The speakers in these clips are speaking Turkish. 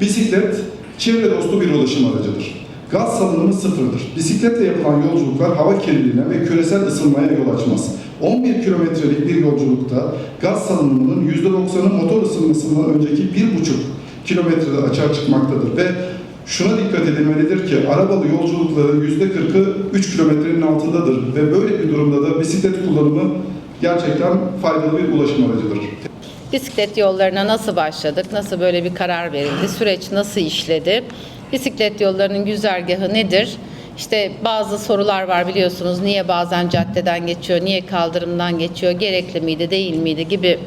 Bisiklet çevre dostu bir ulaşım aracıdır. Gaz salınımı sıfırdır. Bisikletle yapılan yolculuklar hava kirliliğine ve küresel ısınmaya yol açmaz. 11 kilometrelik bir yolculukta gaz salınımının %90'ı motor ısınmasından önceki 1,5 kilometrede açığa çıkmaktadır ve şuna dikkat edilmelidir ki arabalı yolculukların %40'ı 3 kilometrenin altındadır ve böyle bir durumda da bisiklet kullanımı gerçekten faydalı bir ulaşım aracıdır. Bisiklet yollarına nasıl başladık? Nasıl böyle bir karar verildi? Süreç nasıl işledi? Bisiklet yollarının güzergahı nedir? İşte bazı sorular var biliyorsunuz. Niye bazen caddeden geçiyor, niye kaldırımdan geçiyor, gerekli miydi, değil miydi gibi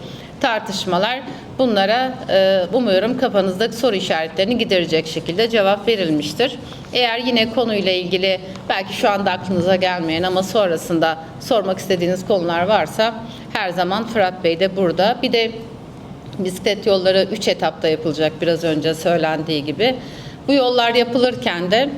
tartışmalar. Bunlara e, umuyorum kafanızdaki soru işaretlerini giderecek şekilde cevap verilmiştir. Eğer yine konuyla ilgili belki şu anda aklınıza gelmeyen ama sonrasında sormak istediğiniz konular varsa her zaman Fırat Bey de burada. Bir de Bisiklet yolları 3 etapta yapılacak biraz önce söylendiği gibi. Bu yollar yapılırken de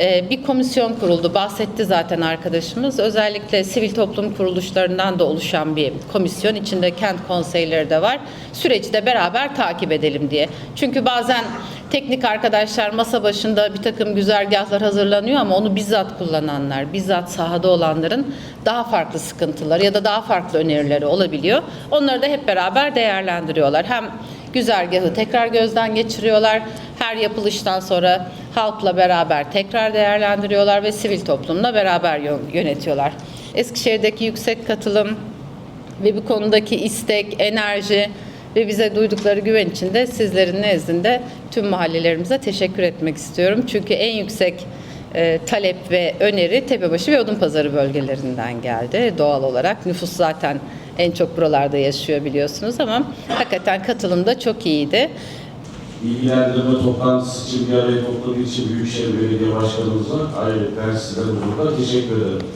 e, bir komisyon kuruldu. Bahsetti zaten arkadaşımız. Özellikle sivil toplum kuruluşlarından da oluşan bir komisyon. İçinde kent konseyleri de var. Süreci de beraber takip edelim diye. Çünkü bazen teknik arkadaşlar masa başında bir takım güzergahlar hazırlanıyor ama onu bizzat kullananlar, bizzat sahada olanların daha farklı sıkıntıları ya da daha farklı önerileri olabiliyor. Onları da hep beraber değerlendiriyorlar. Hem güzergahı tekrar gözden geçiriyorlar. Her yapılıştan sonra halkla beraber tekrar değerlendiriyorlar ve sivil toplumla beraber yön- yönetiyorlar. Eskişehir'deki yüksek katılım ve bu konudaki istek, enerji ve bize duydukları güven için de sizlerin nezdinde tüm mahallelerimize teşekkür etmek istiyorum. Çünkü en yüksek e, talep ve öneri Tepebaşı ve Odunpazarı bölgelerinden geldi doğal olarak. Nüfus zaten en çok buralarda yaşıyor biliyorsunuz ama hakikaten katılım da çok iyiydi. bilgilendirme toplantısı için bir araya topladığı için Büyükşehir Belediye Başkanımıza ayrıca sizlere burada teşekkür ederim.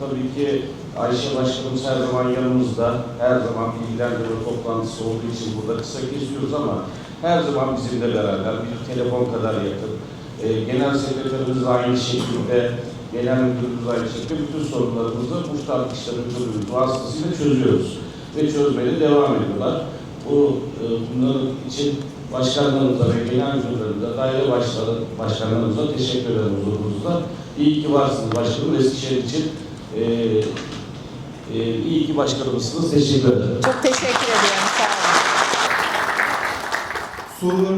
Tabii ki Ayşe Başkanımız her zaman yanımızda, her zaman bilgilendirme toplantısı olduğu için burada kısa kesiyoruz ama her zaman bizimle beraber, bir telefon kadar yakın. Ee, Genel Sekreterimiz aynı şekilde, Genel Müdürümüz aynı şekilde bütün sorunlarımızı Muhtarlık İşleri Müdürlüğümüz vasıtasıyla çözüyoruz. Ve çözmeye de devam ediyorlar. Bu, e, bunların için başkanlarımıza ve genel müdürlerimize, daire başları, başkanlarımıza teşekkür ederim huzurunuzda. İyi ki varsınız başkanım. Eskişehir için e, e, iyi ki başkanımızsınız. Teşekkür ederim. Çok teşekkür ediyorum. Sağ olun. Sorularınız